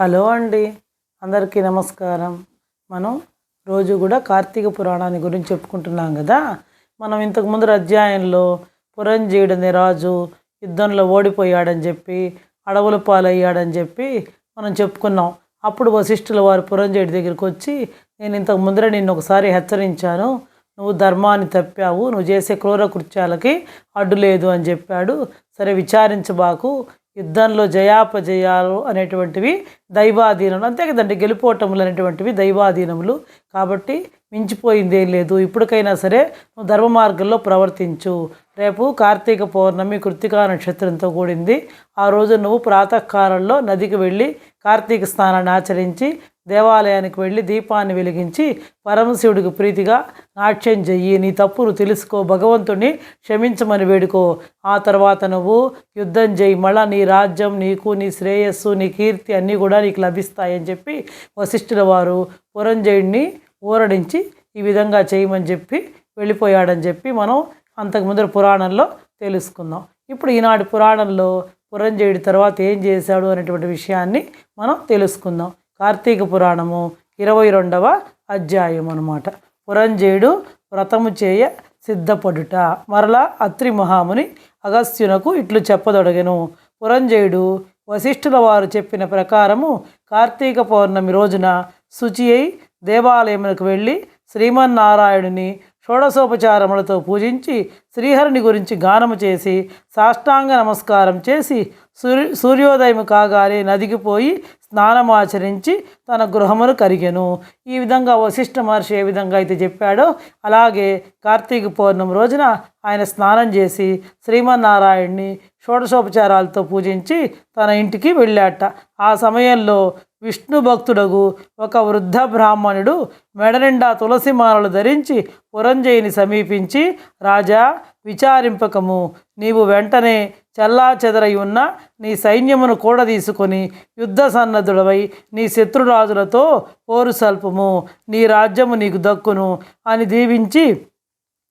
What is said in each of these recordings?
Hello అండి. అందరికీ నమస్కారం. మనం రోజు కూడా కార్తీక పురాణాన్ని గురించి చెప్పుకుంటున్నాం కదా. మనం ఇంతకు ముందు అధ్యాయంలో పురంజీయుడు అనే రాజు యుద్ధంలో ఓడిపోయాడని చెప్పి అడవుల పాలయ్యాడని చెప్పి మనం చెప్పుకున్నాం. అప్పుడు వశిష్ఠుల వారు పురంజయుడి దగ్గరికి వచ్చి నేను ఇంతకు ముందర నిన్ను ఒకసారి హెచ్చరించాను. నువ్వు ధర్మాన్ని తప్పావు. నువ్వు చేసే క్రూర కృత్యాలకి అడ్డు లేదు అని చెప్పాడు. సరే విచారించబాకు. యుద్ధంలో జయాపజయాలు అనేటువంటివి దైవాధీనములు. అంతే కదండి గెలుపోటములు అనేటువంటివి దైవాధీనములు. కాబట్టి మించిపోయిందేం లేదు. ఇప్పటికైనా సరే నువ్వు ధర్మ మార్గంలో ప్రవర్తించు. రేపు కార్తీక పౌర్ణమి కృత్తికా నక్షత్రంతో కూడింది. ఆ రోజు నువ్వు ప్రాతకాలంలో నదికి వెళ్ళి కార్తీక స్నానాన్ని ఆచరించి దేవాలయానికి వెళ్ళి దీపాన్ని వెలిగించి పరమశివుడికి ప్రీతిగా నాట్యం చెయ్యి. నీ తప్పును తెలుసుకో భగవంతుని క్షమించమని వేడుకో. ఆ తర్వాత నువ్వు యుద్ధం చేయి మళ్ళా నీ రాజ్యం నీకు నీ శ్రేయస్సు నీ కీర్తి అన్నీ కూడా నీకు లభిస్తాయని చెప్పి వశిష్ఠుల వారు పురంజయుడిని ఊరడించి ఈ విధంగా చేయమని చెప్పి వెళ్ళిపోయాడని చెప్పి మనం అంతకు ముందర పురాణంలో తెలుసుకుందాం. ఇప్పుడు ఈనాటి పురాణంలో పురంజయుడి తర్వాత ఏం చేశాడు అనేటువంటి విషయాన్ని మనం తెలుసుకుందాం. కార్తీక పురాణము ఇరవై రెండవ అధ్యాయం అనమాట పురంజయుడు వ్రతము చేయ సిద్ధపడుట. మరలా అత్రి మహాముని అగస్త్యునకు ఇట్లు చెప్పదొడగెను. పురంజయుడు వశిష్ఠుల వారు చెప్పిన ప్రకారము కార్తీక పౌర్ణమి రోజున శుచి అయి దేవాలయములకు వెళ్ళి శ్రీమన్నారాయణుని షోడశోపచారములతో పూజించి శ్రీహరిని గురించి గానము చేసి సాష్టాంగ నమస్కారం చేసి సూర్య సూర్యోదయం కాగానే నదికి పోయి స్నానమాచరించి తన గృహమును కరిగెను. ఈ విధంగా వశిష్ఠ మహర్షి ఏ విధంగా అయితే చెప్పాడో అలాగే కార్తీక పౌర్ణమి రోజున ఆయన స్నానం చేసి శ్రీమన్నారాయణ్ణి షోడశోపచారాలతో పూజించి తన ఇంటికి వెళ్ళాట. ఆ సమయంలో విష్ణు భక్తుడగు ఒక వృద్ధ బ్రాహ్మణుడు మెడనిండా తులసి మాలలు ధరించి పురంజయుని సమీపించి రాజా విచారింపకము. నీవు వెంటనే చల్లా చెదరై ఉన్న నీ సైన్యమును కూడా తీసుకొని యుద్ధ సన్నద్ధుడవై నీ శత్రురాజులతో పోరు సల్పము. నీ రాజ్యము నీకు దక్కును అని దీవించి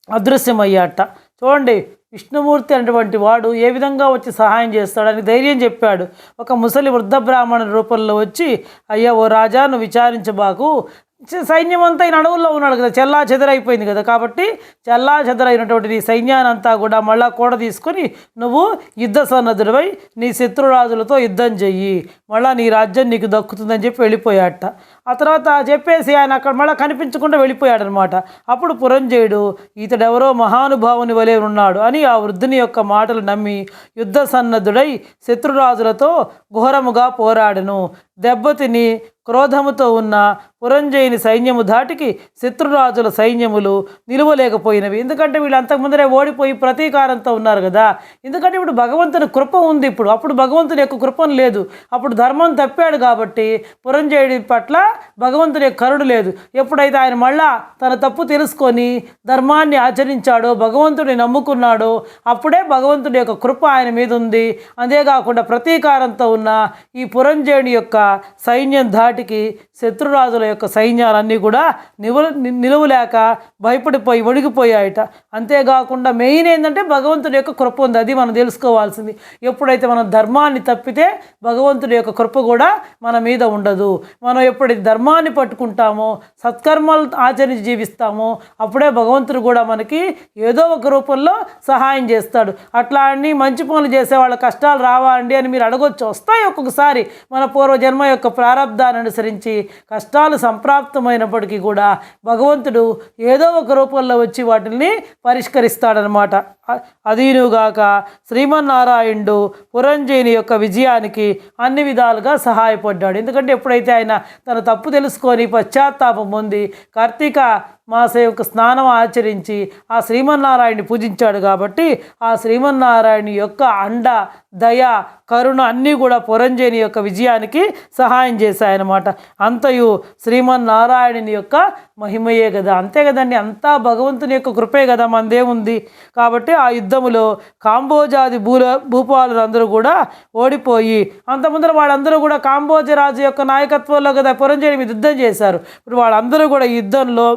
అదృశ్యమయ్యాట. చూడండి విష్ణుమూర్తి అనేటువంటి వాడు ఏ విధంగా వచ్చి సహాయం చేస్తాడని ధైర్యం చెప్పాడు. ఒక ముసలి వృద్ధ బ్రాహ్మణ రూపంలో వచ్చి అయ్యా ఓ రాజా నువ్వు విచారించబాకు. సైన్యం అంతా ఈయన అడవుల్లో ఉన్నాడు కదా చెల్లా చెదరైపోయింది కదా కాబట్టి చెల్లా చెదరైనటువంటి నీ సైన్యాన్ని అంతా కూడా మళ్ళా కూడా తీసుకొని నువ్వు యుద్ధ సన్నద్ధుడివై నీ శత్రురాజులతో యుద్ధం చెయ్యి మళ్ళా నీ రాజ్యం నీకు దక్కుతుందని చెప్పి వెళ్ళిపోయాట ఆ తర్వాత చెప్పేసి ఆయన అక్కడ మళ్ళీ కనిపించకుండా వెళ్ళిపోయాడనమాట. అప్పుడు పురంజయుడు ఇతడెవరో మహానుభావుని వలె ఉన్నాడు అని ఆ వృద్ధుని యొక్క మాటలు నమ్మి యుద్ధ సన్నద్ధుడై శత్రురాజులతో ఘోరముగా పోరాడను. దెబ్బతిని క్రోధముతో ఉన్న పురంజయుని సైన్యము ధాటికి శత్రురాజుల సైన్యములు నిలువలేకపోయినవి. ఎందుకంటే వీళ్ళు అంతకుముందరే ఓడిపోయి ప్రతీకారంతో ఉన్నారు కదా. ఎందుకంటే ఇప్పుడు భగవంతుని కృప ఉంది ఇప్పుడు. అప్పుడు భగవంతుని యొక్క కృపను లేదు. అప్పుడు ధర్మం తప్పాడు కాబట్టి పురంజయుడి పట్ల భగవంతుని యొక్క కరుడు లేదు. ఎప్పుడైతే ఆయన మళ్ళా తన తప్పు తెలుసుకొని ధర్మాన్ని ఆచరించాడో భగవంతుడిని నమ్ముకున్నాడో అప్పుడే భగవంతుడి యొక్క కృప ఆయన మీద ఉంది. అంతేకాకుండా ప్రతీకారంతో ఉన్న ఈ పురంజయుని యొక్క సైన్యం ధాటికి శత్రురాజుల యొక్క సైన్యాలన్నీ కూడా నిలు నిలువలేక భయపడిపోయి వణిగిపోయాయట అంతేకాకుండా మెయిన్ ఏంటంటే భగవంతుడి యొక్క కృప ఉంది. అది మనం తెలుసుకోవాల్సింది. ఎప్పుడైతే మనం ధర్మాన్ని తప్పితే భగవంతుడి యొక్క కృప కూడా మన మీద ఉండదు. మనం ఎప్పుడైతే ధర్మాన్ని పట్టుకుంటామో సత్కర్మలు ఆచరించి జీవిస్తామో అప్పుడే భగవంతుడు కూడా మనకి ఏదో ఒక రూపంలో సహాయం చేస్తాడు. అట్లా అన్ని మంచి పనులు చేసే వాళ్ళ కష్టాలు రావాలండి అని మీరు అడగొచ్చు. వస్తాయి ఒక్కొక్కసారి మన పూర్వజన్మ యొక్క ప్రారంధాన్ని అనుసరించి కష్టాలు సంప్రాప్తమైనప్పటికీ కూడా భగవంతుడు ఏదో ఒక రూపంలో వచ్చి వాటిని పరిష్కరిస్తాడనమాట అధీనుగాక శ్రీమన్నారాయణుడు పురంజయుని యొక్క విజయానికి అన్ని విధాలుగా సహాయపడ్డాడు. ఎందుకంటే ఎప్పుడైతే ఆయన తన తప్పు తెలుసుకొని పశ్చాత్తాపం పొంది కార్తీక మాస యొక్క స్నానం ఆచరించి ఆ శ్రీమన్నారాయణని పూజించాడు కాబట్టి ఆ శ్రీమన్నారాయణ యొక్క అండ దయ కరుణ అన్నీ కూడా పురంజయుని యొక్క విజయానికి సహాయం చేశాయన్నమాట. అంతయు శ్రీమన్నారాయణుని యొక్క మహిమయే కదా. అంతే కదండి. అంతా భగవంతుని యొక్క కృపే కదా. మనదేముంది కాబట్టి ఆ యుద్ధములో కాంబోజాది భూల భూపాలులందరూ కూడా ఓడిపోయి అంతముందర వాళ్ళందరూ కూడా కాంబోజ రాజు యొక్క నాయకత్వంలో కదా పురంజయుని మీద యుద్ధం చేశారు. ఇప్పుడు వాళ్ళందరూ కూడా ఈ యుద్ధంలో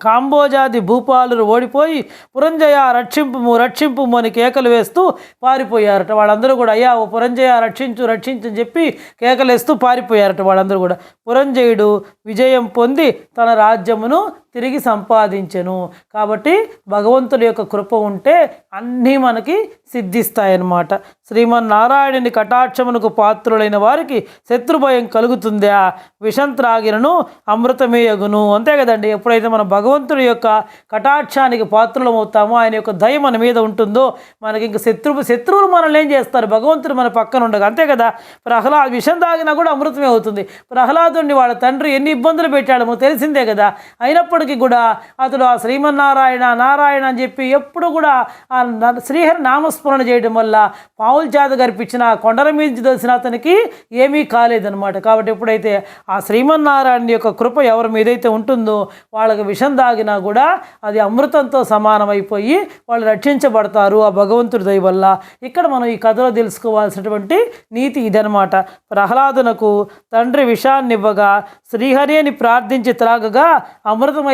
కాంబోజాది భూపాలు ఓడిపోయి పురంజయ రక్షింపుము రక్షింపుము అని కేకలు వేస్తూ పారిపోయారట. వాళ్ళందరూ కూడా అయ్యా ఓ పురంజయ రక్షించు రక్షించు అని చెప్పి కేకలేస్తూ పారిపోయారట వాళ్ళందరూ కూడా. పురంజయుడు విజయం పొంది తన రాజ్యమును తిరిగి సంపాదించెను. కాబట్టి భగవంతుడి యొక్క కృప ఉంటే అన్నీ మనకి సిద్ధిస్తాయన్నమాట. శ్రీమన్నారాయణుని కటాక్షమునకు పాత్రులైన వారికి శత్రుభయం కలుగుతుందా? విషం త్రాగినను అమృతమేయగును. అంతే కదండి ఎప్పుడైతే మన భగవంతుడి యొక్క కటాక్షానికి పాత్రులమవుతామో ఆయన యొక్క దయ మన మీద ఉంటుందో మనకి ఇంక శత్రువు శత్రువులు మనల్ని ఏం చేస్తారు? భగవంతుడు మన పక్కన ఉండగా. అంతే కదా ప్రహ్లాద్ విషం తాగినా కూడా అమృతమే అవుతుంది. ప్రహ్లాదుని వాళ్ళ తండ్రి ఎన్ని ఇబ్బందులు పెట్టాడమో తెలిసిందే కదా. అయినప్పుడు అయినప్పటికీ కూడా అతడు ఆ శ్రీమన్నారాయణ నారాయణ అని చెప్పి ఎప్పుడు కూడా ఆ శ్రీహరి నామస్మరణ చేయడం వల్ల పావుల చేత గర్పించిన ఆ కొండల మీద తెలిసిన అతనికి ఏమీ కాలేదనమాట కాబట్టి ఎప్పుడైతే ఆ శ్రీమన్నారాయణ యొక్క కృప ఎవరి మీదైతే ఉంటుందో వాళ్ళకి విషం తాగినా కూడా అది అమృతంతో సమానమైపోయి వాళ్ళు రక్షించబడతారు ఆ భగవంతుడి దయ వల్ల. ఇక్కడ మనం ఈ కథలో తెలుసుకోవాల్సినటువంటి నీతి ఇదనమాట ప్రహ్లాదునకు తండ్రి విషాన్ని ఇవ్వగా శ్రీహరి అని ప్రార్థించి త్రాగగా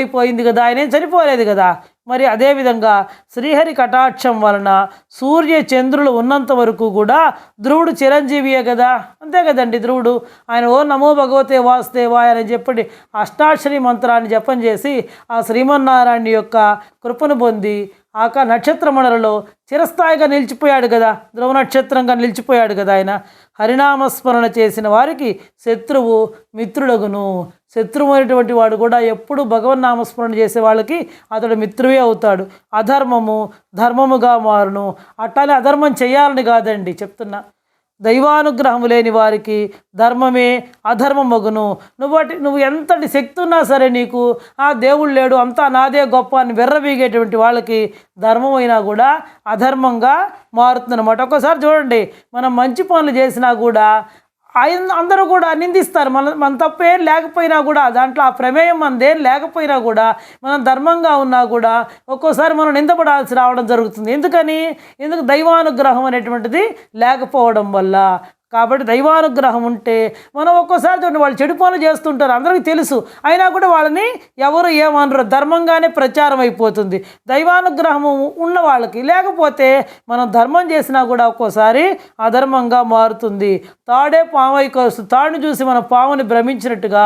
అయిపోయింది కదా ఆయన చనిపోలేదు కదా. మరి అదేవిధంగా శ్రీహరి కటాక్షం వలన సూర్య చంద్రులు ఉన్నంత వరకు కూడా ధ్రువుడు చిరంజీవియే కదా. అంతే కదండి ధ్రువుడు. ఆయన ఓ నమో భగవతే వాసుదేవాయ అని చెప్పండి అష్టాక్షరి మంత్రాన్ని జపం చేసి ఆ శ్రీమన్నారాయణ యొక్క కృపను పొంది ఆక నక్షత్రమణులలో చిరస్థాయిగా నిలిచిపోయాడు కదా. ధ్రువ నక్షత్రంగా నిలిచిపోయాడు కదా ఆయన. హరినామస్మరణ చేసిన వారికి శత్రువు మిత్రుడగును. శత్రువు అనేటువంటి వాడు కూడా ఎప్పుడు భగవన్ నామస్మరణ చేసే వాళ్ళకి అతడు మిత్రువే అవుతాడు. అధర్మము ధర్మముగా మారును. అట్టానే అధర్మం చేయాలని కాదండి చెప్తున్నా. దైవానుగ్రహం లేని వారికి ధర్మమే అధర్మమగును. నువ్వు నువ్వటి నువ్వు ఎంతటి శక్తి ఉన్నా సరే నీకు ఆ దేవుడు లేడు అంతా నాదే గొప్ప అని వెర్రబీగేటువంటి వాళ్ళకి ధర్మం అయినా కూడా అధర్మంగా మారుతుందన్నమాట. ఒక్కసారి చూడండి మనం మంచి పనులు చేసినా కూడా ఆయన అందరూ కూడా నిందిస్తారు. మన మన తప్పేం లేకపోయినా కూడా దాంట్లో ఆ ప్రమేయం మనదేం లేకపోయినా కూడా మనం ధర్మంగా ఉన్నా కూడా ఒక్కోసారి మనం నిందపడాల్సి రావడం జరుగుతుంది. ఎందుకని? ఎందుకు దైవానుగ్రహం అనేటువంటిది లేకపోవడం వల్ల. కాబట్టి దైవానుగ్రహం ఉంటే మనం ఒక్కోసారి చూడండి వాళ్ళు చెడు పనులు చేస్తుంటారు అందరికీ తెలుసు. అయినా కూడా వాళ్ళని ఎవరు ఏమనరు ధర్మంగానే ప్రచారం అయిపోతుంది. దైవానుగ్రహం ఉన్న వాళ్ళకి లేకపోతే మనం ధర్మం చేసినా కూడా ఒక్కోసారి అధర్మంగా మారుతుంది. తాడే పామై కలుస్తుంది తాడుని చూసి మన పాముని భ్రమించినట్టుగా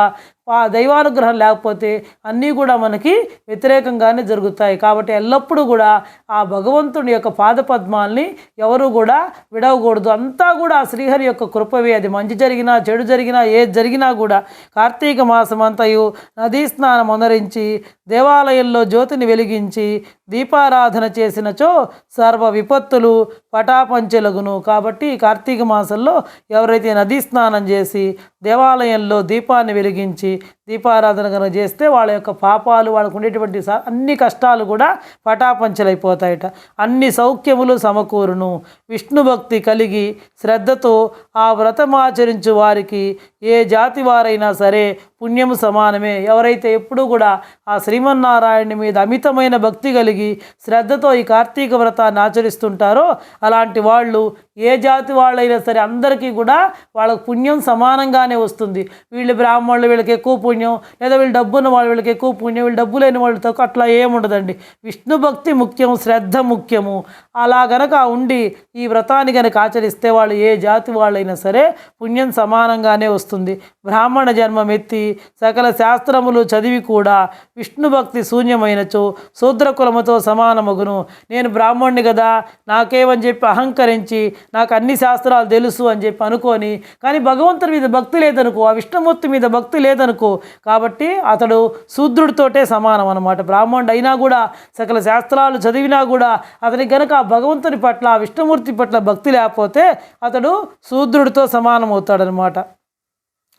ఆ దైవానుగ్రహం లేకపోతే అన్నీ కూడా మనకి వ్యతిరేకంగానే జరుగుతాయి. కాబట్టి ఎల్లప్పుడూ కూడా ఆ భగవంతుని యొక్క పాదపద్మాల్ని ఎవరు కూడా విడవకూడదు. అంతా కూడా ఆ శ్రీహరి యొక్క కృపవే. అది మంచి జరిగినా చెడు జరిగినా ఏది జరిగినా కూడా కార్తీక మాసం అంతయు నదీ స్నానం అనరించి దేవాలయంలో జ్యోతిని వెలిగించి దీపారాధన చేసినచో సర్వ విపత్తులు పటాపంచలగును. కాబట్టి కార్తీక మాసంలో ఎవరైతే నదీ స్నానం చేసి దేవాలయంలో దీపాన్ని వెలిగించి దీపారాధన కనుక చేస్తే వాళ్ళ యొక్క పాపాలు వాళ్ళకు ఉండేటువంటి స- అన్ని కష్టాలు కూడా పటాపంచలైపోతాయట. అన్ని సౌఖ్యములు సమకూరును. విష్ణు భక్తి కలిగి శ్రద్ధతో ఆ వ్రతమాచరించు వారికి ఏ జాతి వారైనా సరే పుణ్యము సమానమే. ఎవరైతే ఎప్పుడూ కూడా ఆ శ్రీమన్నారాయణుని మీద అమితమైన భక్తి కలిగి శ్రద్ధతో ఈ కార్తీక వ్రతాన్ని ఆచరిస్తుంటారో అలాంటి వాళ్ళు ఏ జాతి వాళ్ళైనా సరే అందరికీ కూడా వాళ్ళకు పుణ్యం సమానంగానే వస్తుంది. వీళ్ళు బ్రాహ్మణులు వీళ్ళకి ఎక్కువ పుణ్యం లేదా వీళ్ళు డబ్బున్న వాళ్ళు వీళ్ళకి ఎక్కువ పుణ్యం వీళ్ళు డబ్బు లేని వాళ్ళు తక్కువ అట్లా ఏముండదండి విష్ణు భక్తి ముఖ్యం శ్రద్ధ ముఖ్యము. అలా గనక ఉండి ఈ వ్రతాన్ని గనక ఆచరిస్తే వాళ్ళు ఏ జాతి వాళ్ళైనా సరే పుణ్యం సమానంగానే వస్తుంది. బ్రాహ్మణ జన్మం ఎత్తి సకల శాస్త్రములు చదివి కూడా విష్ణు భక్తి శూన్యమైనచో శూద్ర కులముతో సమానమగును. నేను బ్రాహ్మణ్ణి కదా నాకేమని చెప్పి అహంకరించి నాకు అన్ని శాస్త్రాలు తెలుసు అని చెప్పి అనుకొని కానీ భగవంతుని మీద భక్తి లేదనుకో ఆ విష్ణుమూర్తి మీద భక్తి లేదనుకో కాబట్టి అతడు శూద్రుడితోటే సమానం అనమాట బ్రాహ్మణుడు అయినా కూడా సకల శాస్త్రాలు చదివినా కూడా అతనికి గనుక ఆ భగవంతుని పట్ల ఆ విష్ణుమూర్తి పట్ల భక్తి లేకపోతే అతడు శూద్రుడితో సమానం అవుతాడనమాట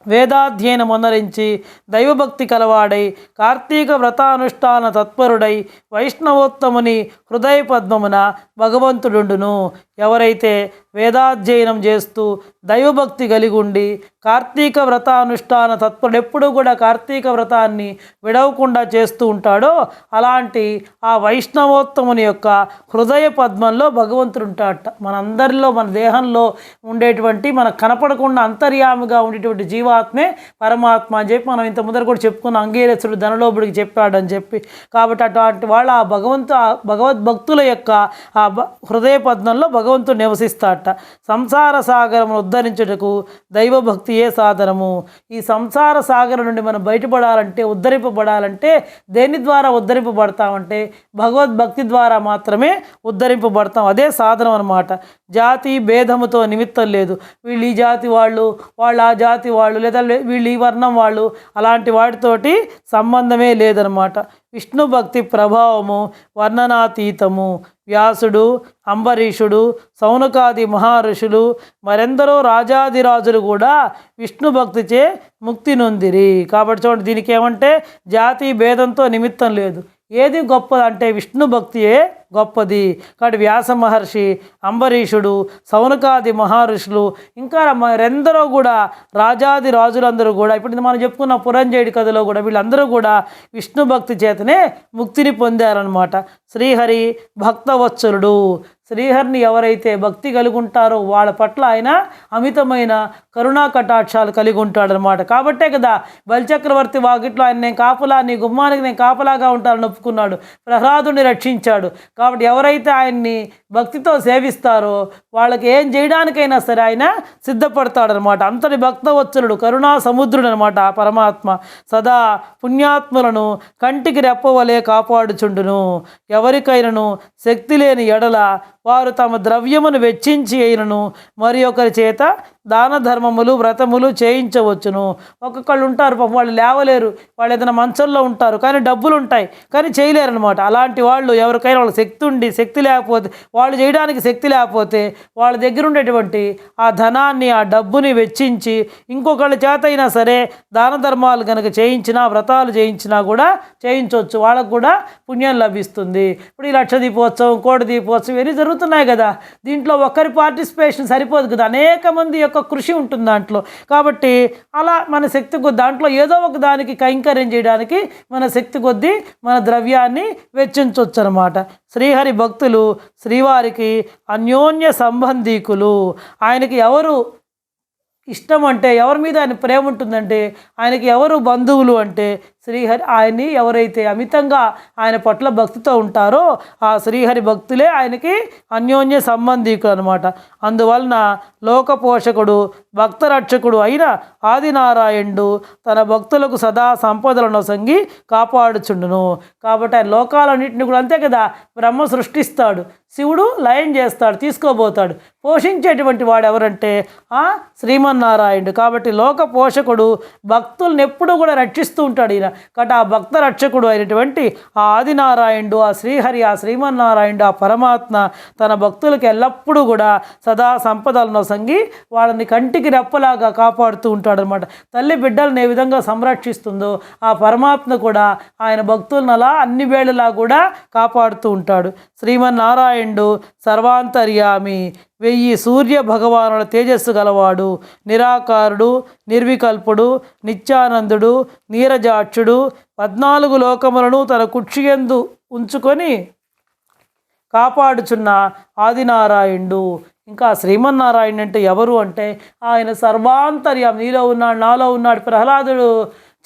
వేదాధ్యయనం అనరించి దైవభక్తి కలవాడై కార్తీక వ్రతానుష్ఠాన తత్పరుడై వైష్ణవోత్తముని హృదయ పద్మమున భగవంతుడుండును. ఎవరైతే వేదాధ్యయనం చేస్తూ దైవభక్తి కలిగి ఉండి కార్తీక వ్రతానుష్ఠాన తత్పరుడు ఎప్పుడూ కూడా కార్తీక వ్రతాన్ని విడవకుండా చేస్తూ ఉంటాడో అలాంటి ఆ వైష్ణవోత్తముని యొక్క హృదయ పద్మంలో భగవంతుడు ఉంటాడట మనందరిలో మన దేహంలో ఉండేటువంటి మనకు కనపడకుండా అంతర్యామిగా ఉండేటువంటి జీవాత్మే పరమాత్మ అని చెప్పి మనం ఇంత ముందర కూడా చెప్పుకున్న. అంగీరసుడు ధనలోపుడికి చెప్పాడని చెప్పి. కాబట్టి అటువంటి వాళ్ళ ఆ భగవంతు భగవద్భక్తుల యొక్క ఆ భ- హృదయ పద్మంలో భగవంతుడు నివసిస్తాడట సంసార సాగరమును ఉద్ధరించుటకు దైవభక్తియే సాధనము? ఈ సంసార సాగరం నుండి మనం బయటపడాలంటే ఉద్ధరింపబడాలంటే దేని ద్వారా ఉద్ధరింపబడతామంటే భగవద్భక్తి ద్వారా మాత్రమే ఉద్ధరింపబడతాం. అదే సాధనం అనమాట జాతి భేదముతో నిమిత్తం లేదు. వీళ్ళు ఈ జాతి వాళ్ళు వాళ్ళు ఆ జాతి వాళ్ళు లేదా వీళ్ళు ఈ వర్ణం వాళ్ళు అలాంటి వాటితోటి సంబంధమే లేదనమాట విష్ణు భక్తి ప్రభావము వర్ణనాతీతము వ్యాసుడు అంబరీషుడు సౌనకాది మహర్షులు మరెందరో రాజాదిరాజులు కూడా విష్ణు భక్తిచే ముక్తి నొందిరి. కాబట్టి చూడండి దీనికి ఏమంటే జాతి భేదంతో నిమిత్తం లేదు. ఏది గొప్పది అంటే విష్ణు భక్తియే గొప్పది. కాబట్టి వ్యాస మహర్షి అంబరీషుడు సౌనకాది మహర్షులు ఇంకా మరెందరో కూడా రాజాది రాజులందరూ కూడా ఇప్పుడు మనం చెప్పుకున్న పురంజయుడి కథలో కూడా వీళ్ళందరూ కూడా విష్ణు భక్తి చేతనే ముక్తిని పొందారనమాట శ్రీహరి భక్తవత్సలుడు. శ్రీహరిని ఎవరైతే భక్తి కలిగి ఉంటారో వాళ్ళ పట్ల ఆయన అమితమైన కరుణా కటాక్షాలు కలిగి ఉంటాడనమాట కాబట్టే కదా బలిచక్రవర్తి వాకిట్లో ఆయన నేను కాపలా నీ గుమ్మానికి నేను కాపలాగా ఉంటానని ఒప్పుకున్నాడు ప్రహ్లాదుని రక్షించాడు. కాబట్టి ఎవరైతే ఆయన్ని భక్తితో సేవిస్తారో వాళ్ళకి ఏం చేయడానికైనా సరే ఆయన సిద్ధపడతాడనమాట అంతటి భక్తవత్సలుడు కరుణా సముద్రుడు అనమాట ఆ పరమాత్మ. సదా పుణ్యాత్ములను కంటికి రెప్పవలే కాపాడుచుండును. ఎవరికైనాను శక్తి లేని ఎడల వారు తమ ద్రవ్యమును వెచ్చించి అయినను మరి ఒకరి చేత దాన ధర్మములు వ్రతములు చేయించవచ్చును. ఒక్కొక్కళ్ళు ఉంటారు పాపం వాళ్ళు లేవలేరు. వాళ్ళు ఏదైనా మంచంలో ఉంటారు కానీ డబ్బులు ఉంటాయి కానీ చేయలేరు అనమాట అలాంటి వాళ్ళు ఎవరికైనా వాళ్ళ శక్తి ఉండి శక్తి లేకపోతే వాళ్ళు చేయడానికి శక్తి లేకపోతే వాళ్ళ దగ్గర ఉండేటువంటి ఆ ధనాన్ని ఆ డబ్బుని వెచ్చించి ఇంకొకళ్ళ చేత అయినా సరే దాన ధర్మాలు కనుక చేయించినా వ్రతాలు చేయించినా కూడా చేయించవచ్చు. వాళ్ళకు కూడా పుణ్యం లభిస్తుంది. ఇప్పుడు ఈ లక్ష దీపోత్సవం కోటి దీపోత్సవం ఇవన్నీ జరుగుతున్నాయి కదా. దీంట్లో ఒకరి పార్టిసిపేషన్ సరిపోదు కదా. అనేక మంది యొక్క కృషి ఉంటుంది దాంట్లో. కాబట్టి అలా మన శక్తి కొద్ది దాంట్లో ఏదో ఒక దానికి కైంకర్యం చేయడానికి మన శక్తి కొద్దీ మన ద్రవ్యాన్ని వెచ్చించవచ్చు అనమాట శ్రీహరి భక్తులు శ్రీవారికి అన్యోన్య సంబంధీకులు. ఆయనకి ఎవరు ఇష్టం అంటే ఎవరి మీద ఆయన ప్రేమ ఉంటుందంటే ఆయనకి ఎవరు బంధువులు అంటే శ్రీహరి ఆయన్ని ఎవరైతే అమితంగా ఆయన పట్ల భక్తితో ఉంటారో ఆ శ్రీహరి భక్తులే ఆయనకి అన్యోన్య సంబంధీకులు అనమాట అందువలన లోకపోషకుడు భక్త రక్షకుడు అయిన ఆదినారాయణుడు తన భక్తులకు సదా సంపదలను సంగి కాపాడుచుండును. కాబట్టి ఆయన లోకాలన్నింటినీ కూడా అంతే కదా బ్రహ్మ సృష్టిస్తాడు. శివుడు లయం చేస్తాడు తీసుకోబోతాడు. పోషించేటువంటి వాడు ఎవరంటే ఆ శ్రీమన్నారాయణుడు. కాబట్టి లోక పోషకుడు భక్తుల్ని ఎప్పుడూ కూడా రక్షిస్తూ ఉంటాడు ఈయన. కాబట్టి ఆ భక్త రక్షకుడు అయినటువంటి ఆ ఆదినారాయణుడు ఆ శ్రీహరి ఆ శ్రీమన్నారాయణుడు ఆ పరమాత్మ తన భక్తులకు ఎల్లప్పుడూ కూడా సదా సంపదలను సంగి వాళ్ళని కంటికి రెప్పలాగా కాపాడుతూ ఉంటాడనమాట. తల్లి బిడ్డలను ఏ విధంగా సంరక్షిస్తుందో ఆ పరమాత్మ కూడా ఆయన భక్తులను అలా అన్ని వేళలా కూడా కాపాడుతూ ఉంటాడు. నారాయణుడు సర్వాంతర్యామి. వెయ్యి సూర్య భగవానుల తేజస్సు గలవాడు నిరాకారుడు నిర్వికల్పుడు నిత్యానందుడు నీరజాక్షుడు పద్నాలుగు లోకములను తన కుక్షియందు ఉంచుకొని కాపాడుచున్న ఆదినారాయణుడు. ఇంకా శ్రీమన్నారాయణ అంటే ఎవరు అంటే ఆయన సర్వాంతర్యం నీలో ఉన్నాడు నాలో ఉన్నాడు ప్రహ్లాదుడు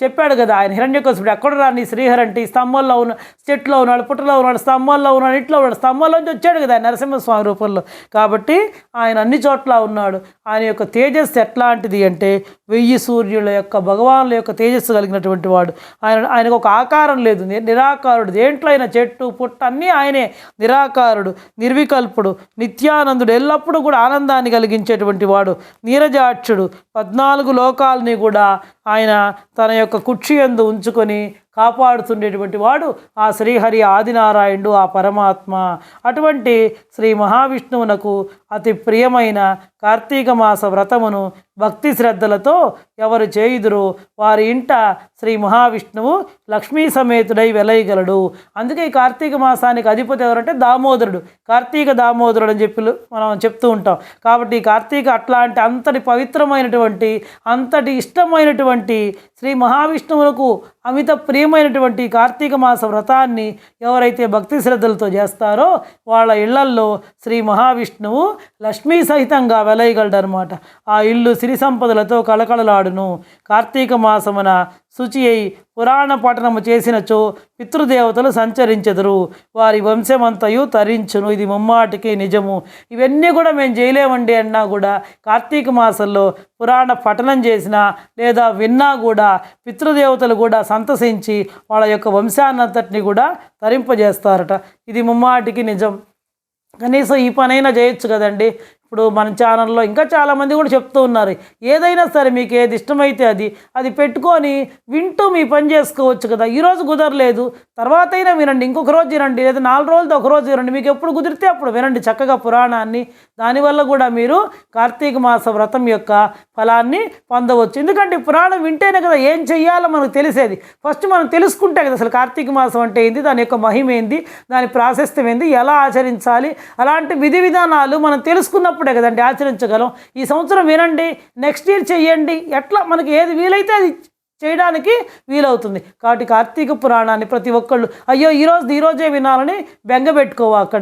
చెప్పాడు కదా ఆయన హిరణ్యకశిపుడు ఎక్కడ రాని శ్రీహరి అంటే ఈ స్తంభంలో ఉన్న చెట్లో ఉన్నాడు పుట్టలో ఉన్నాడు స్తంభంలో ఉన్నాడు ఇంట్లో ఉన్నాడు స్తంభంలోంచి వచ్చాడు కదా ఆయన నరసింహస్వామి రూపంలో. కాబట్టి ఆయన అన్ని చోట్ల ఉన్నాడు. ఆయన యొక్క తేజస్సు ఎట్లాంటిది అంటే వెయ్యి సూర్యుల యొక్క భగవానుల యొక్క తేజస్సు కలిగినటువంటి వాడు. ఆయన ఆయనకు ఒక ఆకారం లేదు. నిరాకారుడు. దేంట్లో అయినా చెట్టు పుట్ట అన్నీ ఆయనే. నిరాకారుడు నిర్వికల్పుడు నిత్యానందుడు ఎల్లప్పుడూ కూడా ఆనందాన్ని కలిగించేటువంటి వాడు. నీరజాక్షుడు. పద్నాలుగు లోకాలని కూడా ఆయన తన యొక్క కుక్షి ఎందు ఉంచుకొని కాపాడుతుండేటువంటి వాడు ఆ శ్రీహరి ఆదినారాయణుడు ఆ పరమాత్మ. అటువంటి శ్రీ మహావిష్ణువునకు అతి ప్రియమైన కార్తీక మాస వ్రతమును భక్తి శ్రద్ధలతో ఎవరు చేయుదురో వారి ఇంట శ్రీ మహావిష్ణువు లక్ష్మీ సమేతుడై వెలయగలడు. అందుకే ఈ కార్తీక మాసానికి అధిపతి ఎవరంటే దామోదరుడు. కార్తీక దామోదరుడు అని చెప్పి మనం చెప్తూ ఉంటాం. కాబట్టి కార్తీక అట్లాంటి అంతటి పవిత్రమైనటువంటి అంతటి ఇష్టమైనటువంటి శ్రీ మహావిష్ణువులకు అమిత ప్రియమైనటువంటి కార్తీక మాస వ్రతాన్ని ఎవరైతే భక్తి శ్రద్ధలతో చేస్తారో వాళ్ళ ఇళ్ళల్లో శ్రీ మహావిష్ణువు లక్ష్మీ సహితంగా వెలయగలడనమాట ఆ ఇల్లు సిరి సంపదలతో కళకళలాడును. కార్తీక మాసమున శుచి అయి పురాణ పఠనము చేసినచో పితృదేవతలు సంచరించెదరు. వారి వంశమంతయు తరించును. ఇది ముమ్మాటికి నిజము. ఇవన్నీ కూడా మేము చేయలేమండి అన్నా కూడా కార్తీక మాసంలో పురాణ పఠనం చేసినా లేదా విన్నా కూడా పితృదేవతలు కూడా సంతసించి వాళ్ళ యొక్క వంశాన్నంతటిని కూడా తరింపజేస్తారట. ఇది ముమ్మాటికి నిజం. కనీసం ఈ పనైనా చేయొచ్చు కదండి. ఇప్పుడు మన ఛానల్లో ఇంకా చాలామంది కూడా చెప్తూ ఉన్నారు. ఏదైనా సరే మీకు ఏది ఇష్టమైతే అది అది పెట్టుకొని వింటూ మీ పని చేసుకోవచ్చు కదా. ఈరోజు కుదరలేదు. తర్వాత అయినా వినండి. ఇంకొక రోజు వినండి. లేదా నాలుగు రోజులతో ఒక రోజు వినండి. మీకు ఎప్పుడు కుదిరితే అప్పుడు వినండి. చక్కగా పురాణాన్ని దానివల్ల కూడా మీరు కార్తీక మాస వ్రతం యొక్క ఫలాన్ని పొందవచ్చు. ఎందుకంటే పురాణం వింటేనే కదా ఏం చెయ్యాలో మనకు తెలిసేది. ఫస్ట్ మనం తెలుసుకుంటే కదా అసలు కార్తీక మాసం అంటే ఏంది దాని యొక్క మహిమ ఏంది దాని ప్రాశస్త్యం ఏంది ఎలా ఆచరించాలి అలాంటి విధి విధానాలు మనం తెలుసుకున్నప్పుడు కదండి ఆచరించగలం. ఈ సంవత్సరం వినండి నెక్స్ట్ ఇయర్ చెయ్యండి. ఎట్లా మనకి ఏది వీలైతే అది చేయడానికి వీలవుతుంది. కాబట్టి కార్తీక పురాణాన్ని ప్రతి ఒక్కళ్ళు అయ్యో ఈరోజు ఈ రోజే వినాలని బెంగ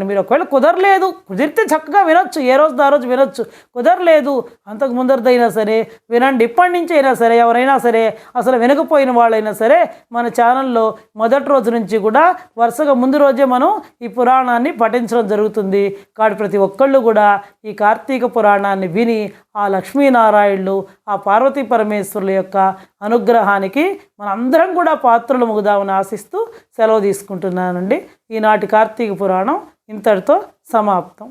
మీరు ఒకవేళ కుదరలేదు కుదిరితే చక్కగా వినొచ్చు ఏ రోజు ఆ రోజు వినొచ్చు. కుదరలేదు అంతకు ముందరదైనా సరే వినండి. ఇప్పటి నుంచి అయినా సరే ఎవరైనా సరే అసలు వినకపోయిన వాళ్ళైనా సరే మన ఛానల్లో మొదటి రోజు నుంచి కూడా వరుసగా ముందు రోజే మనం ఈ పురాణాన్ని పఠించడం జరుగుతుంది. కాబట్టి ప్రతి ఒక్కళ్ళు కూడా ఈ కార్తీక పురాణాన్ని విని ఆ లక్ష్మీనారాయణులు ఆ పార్వతీ పరమేశ్వరుల యొక్క అనుగ్రహానికి మనందరం కూడా పాత్రలు ముగుదామని ఆశిస్తూ సెలవు తీసుకుంటున్నానండి. ఈనాటి కార్తీక పురాణం ఇంతటితో సమాప్తం.